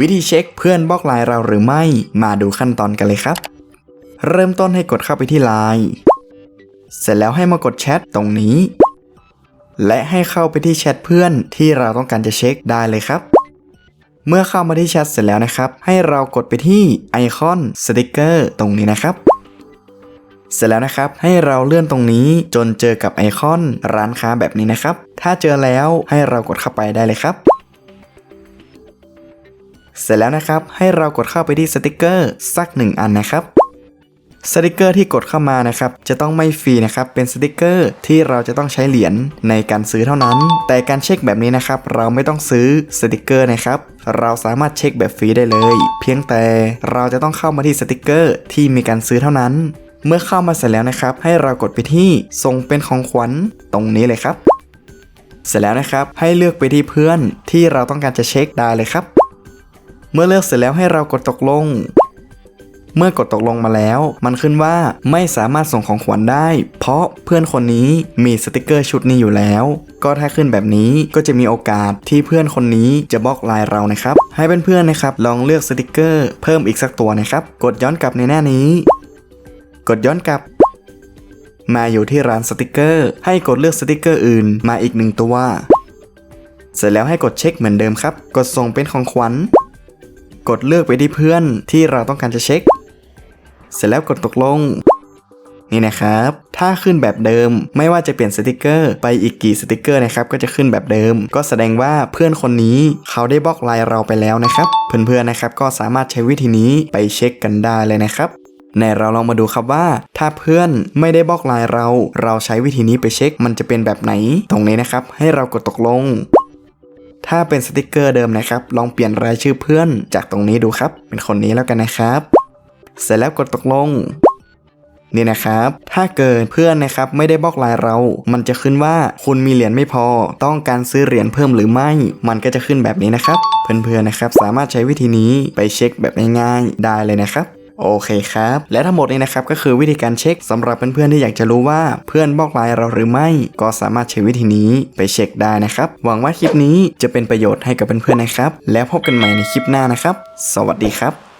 วิธีเช็คเพื่อนบล็อกไลน์เราหรือไม่ มาดูขั้นตอนกันเลยครับ เริ่มต้นให้กดเข้าไปที่ไลน์เสร็จแล้วให้มากดแชทตรงนี้ และให้เข้าไปที่แชทเพื่อนที่เราต้องการจะเช็คได้เลยครับ เมื่อเข้ามาที่แชทเสร็จแล้วนะครับ ให้เรากดไปที่ไอคอนสติกเกอร์ตรงนี้นะครับเสร็จแล้วนะครับ ให้เราเลื่อนตรงนี้จนเจอกับไอคอนร้านค้าแบบนี้นะครับ ถ้าเจอแล้วให้เรากดเข้าไปได้เลยครับ เสร็จแล้วนะครับ ให้เรากดเข้าไปที่สติกเกอร์สักหนึ่งอันนะครับสติกเกอร์ที่กดเข้ามานะครับ จะต้องไม่ฟรีนะครับ เป็นสติกเกอร์ที่เราจะต้องใช้เหรียญในการซื้อเท่านั้น แต่การเช็คแบบนี้นะครับ เราไม่ต้องซื้อสติกเกอร์นะครับ เราสามารถเช็คแบบฟรีได้เลย เพียงแต่เราจะต้องเข้ามาที่สติกเกอร์ที่มีการซื้อเท่านั้น เมื่อเข้ามาเสร็จแล้วนะครับ ให้เรากดไปที่ส่งเป็นของขวัญตรงนี้เลยครับ เสร็จแล้วนะครับ ให้เลือกไปที่เพื่อนที่เราต้องการจะเช็คได้เลยครับ เมื่อเลือกเสร็จแล้วให้เรากดตกลง เมื่อกดตกลงมาแล้ว มันขึ้นว่าไม่สามารถส่งของขวัญได้ เพราะเพื่อนคนนี้มีสติกเกอร์ชุดนี้อยู่แล้ว ก็ถ้าขึ้นแบบนี้ก็จะมีโอกาสที่เพื่อนคนนี้จะบล็อกไลน์เรานะครับ ให้เพื่อนๆนะครับลองเลือกสติกเกอร์เพิ่มอีกสักตัวนะครับ กดย้อนกลับในหน้านี้ กดย้อนกลับมาอยู่ที่ร้านสติกเกอร์ ให้กดเลือกสติกเกอร์อื่นมาอีกหนึ่งตัว เสร็จแล้วให้กดเช็คเหมือนเดิมครับ กดส่งเป็นของขวัญ กดเลือกไปที่เพื่อนที่เราต้องการจะเช็ค เสร็จแล้วกดตกลง นี่นะครับ ถ้าขึ้นแบบเดิมไม่ว่าจะเปลี่ยนสติกเกอร์ ไปอีกกี่สติกเกอร์นะครับ ก็จะขึ้นแบบเดิม ก็แสดงว่าเพื่อนคนนี้เขาได้บล็อกไลน์เราไปแล้วนะครับ เพื่อนๆนะครับก็สามารถใช้วิธีนี้ไปเช็คกันได้เลยนะครับในเราลองมาดูครับว่า ถ้าเพื่อนไม่ได้บล็อกไลน์เรา เราใช้วิธีนี้ไปเช็ค มันจะเป็นแบบไหน ตรงนี้นะครับ ให้เรากดตกลง ถ้าเป็นสติกเกอร์เดิมนะครับ ลองเปลี่ยนรายชื่อเพื่อนจากตรงนี้ดูครับ เป็นคนนี้แล้วกันนะครับ เสร็จแล้วกดตกลง นี่นะครับ ถ้าเกิดเพื่อนนะครับไม่ได้บล็อกไลน์เรา มันจะขึ้นว่าคุณมีเหรียญไม่พอ ต้องการซื้อเหรียญเพิ่มหรือไม่ มันก็จะขึ้นแบบนี้นะครับ เพื่อนๆนะครับ สามารถใช้วิธีนี้ไปเช็คแบบง่ายๆได้เลยนะครับ โอเคครับ และทั้งหมดนี้นะครับก็คือวิธีการเช็คสำหรับเพื่อนๆที่อยากจะรู้ว่าเพื่อนบล็อกไลน์เราหรือไม่ ก็สามารถใช้วิธีนี้ไปเช็คได้นะครับ หวังว่าคลิปนี้จะเป็นประโยชน์ให้กับเพื่อนๆนะครับ แล้วพบกันใหม่ในคลิปหน้านะครับ สวัสดีครับ